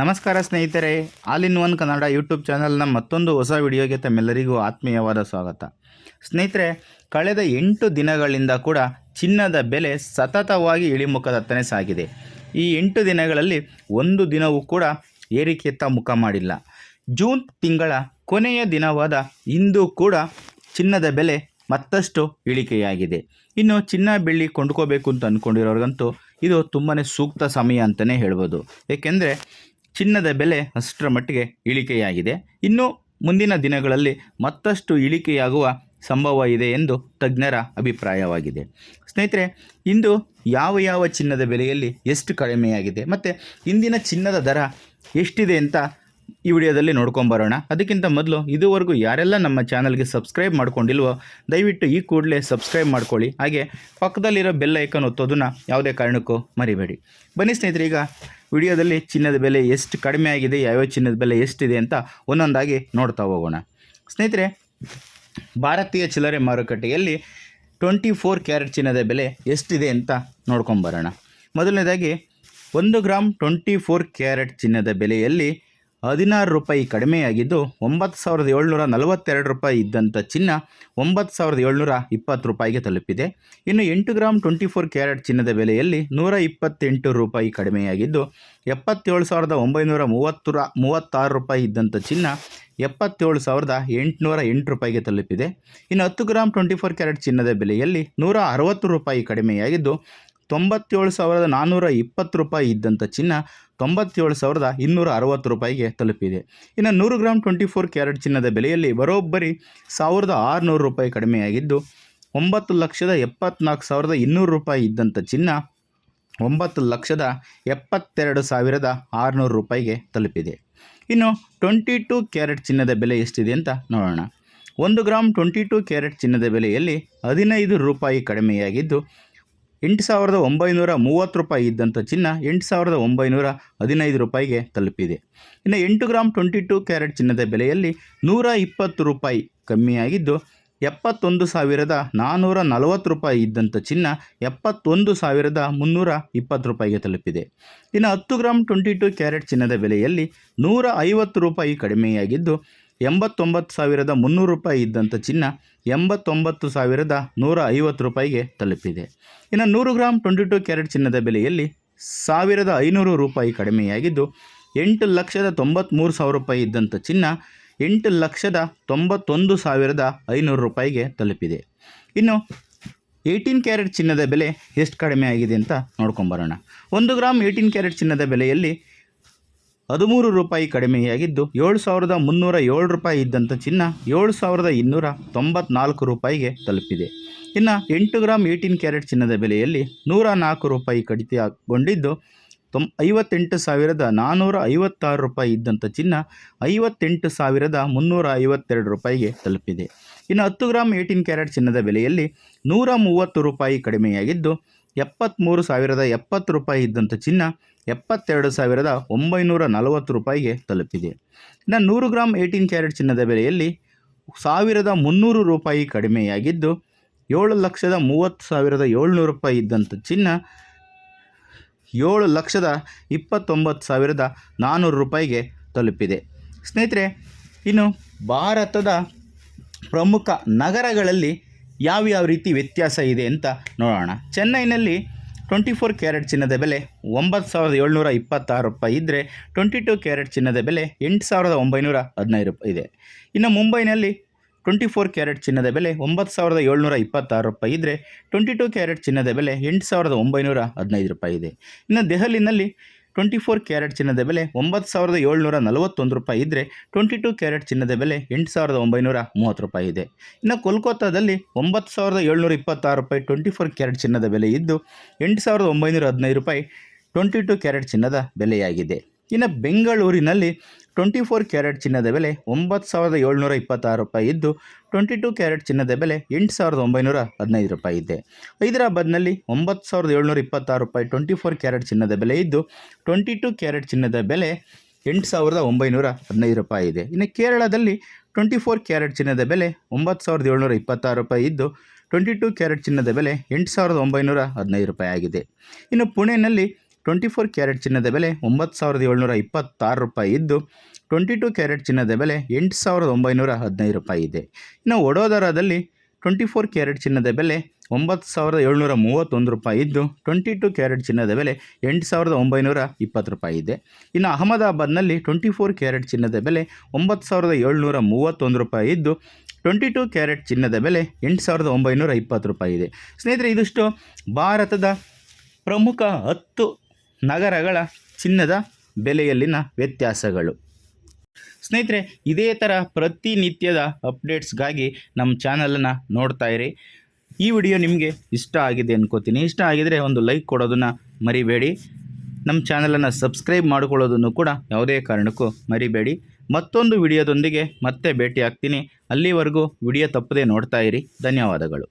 ನಮಸ್ಕಾರ ಸ್ನೇಹಿತರೆ, all in one Kannada YouTube ಚಾನಲ್ನ ಮತ್ತೊಂದು ಹೊಸ ವಿಡಿಯೋಗೆ ತಮ್ಮೆಲ್ಲರಿಗೂ ಆತ್ಮೀಯವಾದ ಸ್ವಾಗತ. ಸ್ನೇಹಿತರೆ, ಕಳೆದ ಎಂಟು ದಿನಗಳಿಂದ ಕೂಡ ಚಿನ್ನದ ಬೆಲೆ ಸತತವಾಗಿ ಇಳಿಮುಖದತ್ತನೆ ಸಾಗಿದೆ. ಈ ಎಂಟು ದಿನಗಳಲ್ಲಿ ಒಂದು ದಿನವೂ ಕೂಡ ಏರಿಕೆಯತ್ತ ಮುಖ ಮಾಡಿಲ್ಲ. ಜೂನ್ ತಿಂಗಳ ಕೊನೆಯ ದಿನವಾದ ಇಂದು ಕೂಡ ಚಿನ್ನದ ಬೆಲೆ ಮತ್ತಷ್ಟು ಇಳಿಕೆಯಾಗಿದೆ. ಇನ್ನು ಚಿನ್ನ ಬೆಳ್ಳಿ ಕೊಂಡ್ಕೋಬೇಕು ಅಂತ ಅಂದ್ಕೊಂಡಿರೋರಿಗಂತೂ ಇದು ತುಂಬಾ ಸೂಕ್ತ ಸಮಯ ಅಂತಲೇ ಹೇಳ್ಬೋದು. ಏಕೆಂದರೆ ಚಿನ್ನದ ಬೆಲೆ ಅಷ್ಟರ ಮಟ್ಟಿಗೆ ಇಳಿಕೆಯಾಗಿದೆ. ಇನ್ನು ಮುಂದಿನ ದಿನಗಳಲ್ಲಿ ಮತ್ತಷ್ಟು ಇಳಿಕೆಯಾಗುವ ಸಂಭವ ಇದೆ ಎಂದು ತಜ್ಞರ ಅಭಿಪ್ರಾಯವಾಗಿದೆ. ಸ್ನೇಹಿತರೆ, ಇಂದು ಯಾವ ಯಾವ ಚಿನ್ನದ ಬೆಲೆಯಲ್ಲಿ ಎಷ್ಟು ಕಡಿಮೆಯಾಗಿದೆ ಮತ್ತು ಇಂದಿನ ಚಿನ್ನದ ದರ ಎಷ್ಟಿದೆ ಅಂತ ಈ ವಿಡಿಯೋದಲ್ಲಿ ನೋಡ್ಕೊಂಬರೋಣ. ಅದಕ್ಕಿಂತ ಮೊದಲು ಇದುವರೆಗೂ ಯಾರೆಲ್ಲ ನಮ್ಮ ಚಾನಲ್ಗೆ ಸಬ್ಸ್ಕ್ರೈಬ್ ಮಾಡ್ಕೊಂಡಿಲ್ವೋ, ದಯವಿಟ್ಟು ಈ ಕೂಡಲೇ ಸಬ್ಸ್ಕ್ರೈಬ್ ಮಾಡ್ಕೊಳ್ಳಿ. ಹಾಗೆ ಪಕ್ಕದಲ್ಲಿರೋ ಬೆಲ್ ಐಕನ್ ಒತ್ತೋದನ್ನು ಯಾವುದೇ ಕಾರಣಕ್ಕೂ ಮರಿಬೇಡಿ. ಬನ್ನಿ ಸ್ನೇಹಿತರೆ, ಈಗ ವಿಡಿಯೋದಲ್ಲಿ ಚಿನ್ನದ ಬೆಲೆ ಎಷ್ಟು ಕಡಿಮೆ ಆಗಿದೆ, ಯಾವ್ಯಾವ ಚಿನ್ನದ ಬೆಲೆ ಎಷ್ಟಿದೆ ಅಂತ ಒಂದೊಂದಾಗಿ ನೋಡ್ತಾ ಹೋಗೋಣ. ಸ್ನೇಹಿತರೆ, ಭಾರತೀಯ ಚಿಲ್ಲರೆ ಮಾರುಕಟ್ಟೆಯಲ್ಲಿ ಟ್ವೆಂಟಿ ಫೋರ್ ಕ್ಯಾರೆಟ್ ಚಿನ್ನದ ಬೆಲೆ ಎಷ್ಟಿದೆ ಅಂತ ನೋಡ್ಕೊಂಬರೋಣ. ಮೊದಲನೇದಾಗಿ, ಒಂದು ಗ್ರಾಮ್ ಟ್ವೆಂಟಿ ಫೋರ್ ಕ್ಯಾರೆಟ್ ಚಿನ್ನದ ಬೆಲೆಯಲ್ಲಿ ಹದಿನಾರು ರೂಪಾಯಿ ಕಡಿಮೆಯಾಗಿದ್ದು ಒಂಬತ್ತು ಸಾವಿರದ ಏಳ್ನೂರ ನಲವತ್ತೆರಡು ರೂಪಾಯಿ ಇದ್ದಂಥ ಚಿನ್ನ ಒಂಬತ್ತು ಸಾವಿರದ ಏಳ್ನೂರ ಇಪ್ಪತ್ತು ರೂಪಾಯಿಗೆ ತಲುಪಿದೆ. ಇನ್ನು ಎಂಟು ಗ್ರಾಮ್ ಟ್ವೆಂಟಿ ಫೋರ್ ಕ್ಯಾರೆಟ್ ಚಿನ್ನದ ಬೆಲೆಯಲ್ಲಿ ನೂರ ಇಪ್ಪತ್ತೆಂಟು ರೂಪಾಯಿ ಕಡಿಮೆಯಾಗಿದ್ದು ಎಪ್ಪತ್ತೇಳು ಸಾವಿರದ ಒಂಬೈನೂರ ಮೂವತ್ತರ ಮೂವತ್ತಾರು ರೂಪಾಯಿ ಇದ್ದಂಥ ಚಿನ್ನ ಎಪ್ಪತ್ತೇಳು ಸಾವಿರದ ಎಂಟುನೂರ ಎಂಟು ರೂಪಾಯಿಗೆ ತಲುಪಿದೆ. ಇನ್ನು ಹತ್ತು ಗ್ರಾಮ್ ಟ್ವೆಂಟಿ ಫೋರ್ ಕ್ಯಾರೆಟ್ ಚಿನ್ನದ ಬೆಲೆಯಲ್ಲಿ ನೂರ ಅರವತ್ತು ರೂಪಾಯಿ ಕಡಿಮೆಯಾಗಿದ್ದು ತೊಂಬತ್ತೇಳು ಸಾವಿರದ ನಾನ್ನೂರ ಇಪ್ಪತ್ತು ರೂಪಾಯಿ ಇದ್ದಂಥ ಚಿನ್ನ ತೊಂಬತ್ತೇಳು ಸಾವಿರದ ಇನ್ನೂರ ಅರವತ್ತು ರೂಪಾಯಿಗೆ ತಲುಪಿದೆ. ಇನ್ನು ನೂರು ಗ್ರಾಮ್ ಟ್ವೆಂಟಿ ಫೋರ್ ಕ್ಯಾರೆಟ್ ಚಿನ್ನದ ಬೆಲೆಯಲ್ಲಿ ಬರೋಬ್ಬರಿ ಸಾವಿರದ ಆರುನೂರು ರೂಪಾಯಿ ಕಡಿಮೆಯಾಗಿದ್ದು, ಒಂಬತ್ತು ಲಕ್ಷದ ಎಪ್ಪತ್ನಾಲ್ಕು ಸಾವಿರದ ಇನ್ನೂರು ರೂಪಾಯಿ ಇದ್ದಂಥ ಚಿನ್ನ ಒಂಬತ್ತು ಲಕ್ಷದ ಎಪ್ಪತ್ತೆರಡು ಸಾವಿರದ ಆರುನೂರು ರೂಪಾಯಿಗೆ ತಲುಪಿದೆ. ಇನ್ನು ಟ್ವೆಂಟಿ ಟೂ ಕ್ಯಾರೆಟ್ ಚಿನ್ನದ ಬೆಲೆ ಎಷ್ಟಿದೆ ಅಂತ ನೋಡೋಣ. ಒಂದು ಗ್ರಾಮ್ ಟ್ವೆಂಟಿ ಟೂ ಕ್ಯಾರೆಟ್ ಚಿನ್ನದ ಬೆಲೆಯಲ್ಲಿ ಹದಿನೈದು ರೂಪಾಯಿ ಕಡಿಮೆಯಾಗಿದ್ದು ಎಂಟು ಸಾವಿರದ ಒಂಬೈನೂರ ಮೂವತ್ತು ರೂಪಾಯಿ ಇದ್ದಂಥ ಚಿನ್ನ ಎಂಟು ಸಾವಿರದ ಒಂಬೈನೂರ ಹದಿನೈದು ರೂಪಾಯಿಗೆ ತಲುಪಿದೆ. ಇನ್ನು ಎಂಟು ಗ್ರಾಮ್ ಟ್ವೆಂಟಿ ಟೂ ಕ್ಯಾರೆಟ್ ಚಿನ್ನದ ಬೆಲೆಯಲ್ಲಿ ನೂರ ಇಪ್ಪತ್ತು ರೂಪಾಯಿ ಕಮ್ಮಿಯಾಗಿದ್ದು, ಎಪ್ಪತ್ತೊಂದು ಸಾವಿರದ ನಾನ್ನೂರ ನಲವತ್ತು ರೂಪಾಯಿ ಇದ್ದಂಥ ಚಿನ್ನ ಎಪ್ಪತ್ತೊಂದು ಸಾವಿರದ ಮುನ್ನೂರ ಇಪ್ಪತ್ತು ರೂಪಾಯಿಗೆ ತಲುಪಿದೆ. ಇನ್ನು ಹತ್ತು ಗ್ರಾಮ್ ಟ್ವೆಂಟಿ ಟು ಕ್ಯಾರೆಟ್ ಚಿನ್ನದ ಬೆಲೆಯಲ್ಲಿ ನೂರ ಐವತ್ತು ರೂಪಾಯಿ ಕಡಿಮೆಯಾಗಿದ್ದು ಎಂಬತ್ತೊಂಬತ್ತು ಸಾವಿರದ ಮುನ್ನೂರು ರೂಪಾಯಿ ಇದ್ದಂಥ ಚಿನ್ನ ಎಂಬತ್ತೊಂಬತ್ತು ಸಾವಿರದ ನೂರ ಐವತ್ತು ರೂಪಾಯಿಗೆ ತಲುಪಿದೆ. ಇನ್ನು ನೂರು ಗ್ರಾಮ್ ಟ್ವೆಂಟಿ ಟು ಕ್ಯಾರೆಟ್ ಚಿನ್ನದ ಬೆಲೆಯಲ್ಲಿ ಸಾವಿರದ ಐನೂರು ರೂಪಾಯಿ ಕಡಿಮೆಯಾಗಿದ್ದು, ಎಂಟು ಲಕ್ಷದ ತೊಂಬತ್ತ್ಮೂರು ಸಾವಿರ ರೂಪಾಯಿ ಇದ್ದಂಥ ಚಿನ್ನ ಎಂಟು ಲಕ್ಷದ ತೊಂಬತ್ತೊಂದು ಸಾವಿರದ ಐನೂರು ರೂಪಾಯಿಗೆ ತಲುಪಿದೆ. ಇನ್ನು ಏಯ್ಟೀನ್ ಕ್ಯಾರೆಟ್ ಚಿನ್ನದ ಬೆಲೆ ಎಷ್ಟು ಕಡಿಮೆ ಆಗಿದೆ ಅಂತ ನೋಡ್ಕೊಂಬರೋಣ. ಒಂದು ಗ್ರಾಮ್ ಏಯ್ಟೀನ್ ಕ್ಯಾರೆಟ್ ಚಿನ್ನದ ಬೆಲೆಯಲ್ಲಿ ಹದಿಮೂರು ರೂಪಾಯಿ ಕಡಿಮೆಯಾಗಿದ್ದು ಏಳು ಸಾವಿರದ ಮುನ್ನೂರ ಏಳು ರೂಪಾಯಿ ಇದ್ದಂಥ ಚಿನ್ನ ಏಳು ಸಾವಿರದ ಇನ್ನೂರ ತೊಂಬತ್ನಾಲ್ಕು ರೂಪಾಯಿಗೆ ತಲುಪಿದೆ. ಇನ್ನು ಎಂಟು ಗ್ರಾಮ್ ಏಯ್ಟೀನ್ ಕ್ಯಾರೆಟ್ ಚಿನ್ನದ ಬೆಲೆಯಲ್ಲಿ ನೂರ ನಾಲ್ಕು ರೂಪಾಯಿ ಕಡಿತಗೊಂಡಿದ್ದು, ತೊಂ ಐವತ್ತೆಂಟು ಸಾವಿರದ ನಾನ್ನೂರ ಐವತ್ತಾರು ರೂಪಾಯಿ ಇದ್ದಂಥ ಚಿನ್ನ ಐವತ್ತೆಂಟು ಸಾವಿರದ ಮುನ್ನೂರ ಐವತ್ತೆರಡು ರೂಪಾಯಿಗೆ ತಲುಪಿದೆ. ಇನ್ನು ಹತ್ತು ಗ್ರಾಮ್ ಏಯ್ಟೀನ್ ಕ್ಯಾರೆಟ್ ಚಿನ್ನದ ಬೆಲೆಯಲ್ಲಿ ನೂರ ಮೂವತ್ತು ರೂಪಾಯಿ ಕಡಿಮೆಯಾಗಿದ್ದು ಎಪ್ಪತ್ತ್ಮೂರು ಸಾವಿರದ ಎಪ್ಪತ್ತು ರೂಪಾಯಿ ಇದ್ದಂಥ ಚಿನ್ನ ಎಪ್ಪತ್ತೆರಡು ಸಾವಿರದ ಒಂಬೈನೂರ ನಲವತ್ತು ರೂಪಾಯಿಗೆ ತಲುಪಿದೆ. ಇನ್ನು ನೂರು ಗ್ರಾಮ್ ಏಯ್ಟೀನ್ ಕ್ಯಾರೆಟ್ ಚಿನ್ನದ ಬೆಲೆಯಲ್ಲಿ ಸಾವಿರದ ಮುನ್ನೂರು ರೂಪಾಯಿ ಕಡಿಮೆಯಾಗಿದ್ದು, ಏಳು ಲಕ್ಷದ ಮೂವತ್ತು ಸಾವಿರದ ಏಳ್ನೂರು ರೂಪಾಯಿ ಇದ್ದಂಥ ಚಿನ್ನ ಏಳು ಲಕ್ಷದ ಇಪ್ಪತ್ತೊಂಬತ್ತು ಸಾವಿರದ ನಾನ್ನೂರು ರೂಪಾಯಿಗೆ ತಲುಪಿದೆ. ಸ್ನೇಹಿತರೆ, ಇನ್ನು ಭಾರತದ ಪ್ರಮುಖ ನಗರಗಳಲ್ಲಿ ಯಾವ್ಯಾವ ರೀತಿ ವ್ಯತ್ಯಾಸ ಇದೆ ಅಂತ ನೋಡೋಣ. ಚೆನ್ನೈನಲ್ಲಿ ಟ್ವೆಂಟಿ ಫೋರ್ ಕ್ಯಾರೆಟ್ ಚಿನ್ನದ ಬೆಲೆ ಒಂಬತ್ತು ಸಾವಿರದ ಏಳ್ನೂರ ಇಪ್ಪತ್ತಾರು ರೂಪಾಯಿ ಇದ್ದರೆ ಟ್ವೆಂಟಿ ಟು ಕ್ಯಾರೆಟ್ ಚಿನ್ನದ ಬೆಲೆ ಎಂಟು ಸಾವಿರದ ಒಂಬೈನೂರ ಹದಿನೈದು ರೂಪಾಯಿ ಇದೆ. ಇನ್ನು ಮುಂಬೈನಲ್ಲಿ ಟ್ವೆಂಟಿ ಫೋರ್ ಕ್ಯಾರೆಟ್ ಚಿನ್ನದ ಬೆಲೆ ಒಂಬತ್ತು ಸಾವಿರದ ಏಳ್ನೂರ ಇಪ್ಪತ್ತಾರು ರೂಪಾಯಿ ಇದ್ದರೆ ಟ್ವೆಂಟಿ ಟು ಕ್ಯಾರೆಟ್ ಚಿನ್ನದ ಬೆಲೆ ಎಂಟು ಸಾವಿರದ ಒಂಬೈನೂರ ಹದಿನೈದು ರೂಪಾಯಿ ಇದೆ. ಇನ್ನು ದೆಹಲಿನಲ್ಲಿ ಟ್ವೆಂಟಿ ಫೋರ್ ಕ್ಯಾರೆಟ್ ಚಿನ್ನದ ಬೆಲೆ ಒಂಬತ್ತು ಸಾವಿರದ ಏಳ್ನೂರ ನಲವತ್ತೊಂದು ರೂಪಾಯಿ ಇದ್ದರೆ ಟ್ವೆಂಟಿ ಟು ಕ್ಯಾರೆಟ್ ಚಿನ್ನದ ಬೆಲೆ ಎಂಟು ಸಾವಿರದ ಒಂಬೈನೂರ ಮೂವತ್ತು ರೂಪಾಯಿ ಇದೆ. ಇನ್ನು ಕೋಲ್ಕತ್ತಾದಲ್ಲಿ ಒಂಬತ್ತು ಸಾವಿರದ ಏಳ್ನೂರ ಇಪ್ಪತ್ತಾರು ರೂಪಾಯಿ ಟ್ವೆಂಟಿ ಫೋರ್ ಕ್ಯಾರೆಟ್ ಚಿನ್ನದ ಬೆಲೆ ಇದ್ದು ಎಂಟು ಸಾವಿರದ ಒಂಬೈನೂರ ಹದಿನೈದು ರೂಪಾಯಿ ಟ್ವೆಂಟಿ ಟು ಕ್ಯಾರೆಟ್ ಚಿನ್ನದ ಬೆಲೆಯಾಗಿದೆ. ಇನ್ನು ಬೆಂಗಳೂರಿನಲ್ಲಿ ಟ್ವೆಂಟಿ ಫೋರ್ ಕ್ಯಾರೆಟ್ ಚಿನ್ನದ ಬೆಲೆ ಒಂಬತ್ತು ಸಾವಿರದ ಏಳ್ನೂರ ಇಪ್ಪತ್ತಾರು ರೂಪಾಯಿ ಇದ್ದು, ಟ್ವೆಂಟಿ ಟು ಕ್ಯಾರೆಟ್ ಚಿನ್ನದ ಬೆಲೆ ಎಂಟು ಸಾವಿರದ ಒಂಬೈನೂರ ಹದಿನೈದು ರೂಪಾಯಿ ಇದೆ. ಹೈದರಾಬಾದ್ನಲ್ಲಿ ಒಂಬತ್ತು ಸಾವಿರದ ಏಳ್ನೂರ ಇಪ್ಪತ್ತಾರು ರೂಪಾಯಿ ಟ್ವೆಂಟಿ ಫೋರ್ ಕ್ಯಾರೆಟ್ ಚಿನ್ನದ ಬೆಲೆ ಇದ್ದು, ಟ್ವೆಂಟಿ ಟು ಕ್ಯಾರೆಟ್ ಚಿನ್ನದ ಬೆಲೆ ಎಂಟು ಸಾವಿರದ ಒಂಬೈನೂರ ಹದಿನೈದು ರೂಪಾಯಿ ಇದೆ. ಇನ್ನು ಕೇರಳದಲ್ಲಿ ಟ್ವೆಂಟಿ ಫೋರ್ ಕ್ಯಾರೆಟ್ ಚಿನ್ನದ ಬೆಲೆ ಒಂಬತ್ತು ಸಾವಿರದ ಏಳ್ನೂರ ಇಪ್ಪತ್ತಾರು ರೂಪಾಯಿ ಇದ್ದು, ಟ್ವೆಂಟಿ ಟು ಕ್ಯಾರೆಟ್ ಚಿನ್ನದ ಬೆಲೆ ಎಂಟು ಸಾವಿರದ ಒಂಬೈನೂರ ಹದಿನೈದು ರೂಪಾಯಿ ಆಗಿದೆ. ಇನ್ನು ಪುಣೆಯಲ್ಲಿ ಟ್ವೆಂಟಿ ಫೋರ್ ಕ್ಯಾರೆಟ್ ಚಿನ್ನದ ಬೆಲೆ ಒಂಬತ್ತು ಸಾವಿರದ ಏಳ್ನೂರ ಇಪ್ಪತ್ತಾರು ರೂಪಾಯಿ ಇದ್ದು, ಟ್ವೆಂಟಿ ಟು ಕ್ಯಾರೆಟ್ ಚಿನ್ನದ ಬೆಲೆ ಎಂಟು ಸಾವಿರದ ಒಂಬೈನೂರ ಹದಿನೈದು ರೂಪಾಯಿ ಇದೆ. ಇನ್ನು ವಡೋದರಾದಲ್ಲಿ ಟ್ವೆಂಟಿ ಫೋರ್ ಕ್ಯಾರೆಟ್ ಚಿನ್ನದ ಬೆಲೆ ಒಂಬತ್ತು ಸಾವಿರದ ಏಳ್ನೂರ ಮೂವತ್ತೊಂದು ರೂಪಾಯಿ ಇದ್ದು, ಟ್ವೆಂಟಿ ಟು ಕ್ಯಾರೆಟ್ ಚಿನ್ನದ ಬೆಲೆ ಎಂಟು ಸಾವಿರದ ಒಂಬೈನೂರ ಇಪ್ಪತ್ತು ರೂಪಾಯಿ ಇದೆ. ಇನ್ನು ಅಹಮದಾಬಾದ್ನಲ್ಲಿ ಟ್ವೆಂಟಿ ಫೋರ್ ಕ್ಯಾರೆಟ್ ಚಿನ್ನದ ಬೆಲೆ ಒಂಬತ್ತು ಸಾವಿರದ ಏಳ್ನೂರ ಮೂವತ್ತೊಂದು ರೂಪಾಯಿ ಇದ್ದು, ಟ್ವೆಂಟಿ ಟು ಕ್ಯಾರೆಟ್ ಚಿನ್ನದ ಬೆಲೆ ಎಂಟು ಸಾವಿರದ ಒಂಬೈನೂರ ಇಪ್ಪತ್ತು ರೂಪಾಯಿ ಇದೆ. ಸ್ನೇಹಿತರೆ, ಇದಿಷ್ಟು ಭಾರತದ ಪ್ರಮುಖ ಹತ್ತು ನಗರಗಳ ಚಿನ್ನದ ಬೆಲೆಯಲ್ಲಿನ ವ್ಯತ್ಯಾಸಗಳು. ಸ್ನೇಹಿತರೆ, ಇದೇ ಥರ ಪ್ರತಿನಿತ್ಯದ ಅಪ್ಡೇಟ್ಸ್ಗಾಗಿ ನಮ್ಮ ಚಾನಲನ್ನು ನೋಡ್ತಾ ಇರಿ. ಈ ವಿಡಿಯೋ ನಿಮಗೆ ಇಷ್ಟ ಆಗಿದೆ ಅನ್ಕೋತೀನಿ. ಇಷ್ಟ ಆಗಿದರೆ ಒಂದು ಲೈಕ್ ಕೊಡೋದನ್ನು ಮರಿಬೇಡಿ. ನಮ್ಮ ಚಾನಲನ್ನು ಸಬ್ಸ್ಕ್ರೈಬ್ ಮಾಡಿಕೊಳ್ಳೋದನ್ನು ಕೂಡ ಯಾವುದೇ ಕಾರಣಕ್ಕೂ ಮರಿಬೇಡಿ. ಮತ್ತೊಂದು ವಿಡಿಯೋದೊಂದಿಗೆ ಮತ್ತೆ ಭೇಟಿ ಆಗ್ತೀನಿ ಅಲ್ಲಿವರೆಗೂ ವಿಡಿಯೋ ತಪ್ಪದೆ ನೋಡ್ತಾ ಇರಿ. ಧನ್ಯವಾದಗಳು.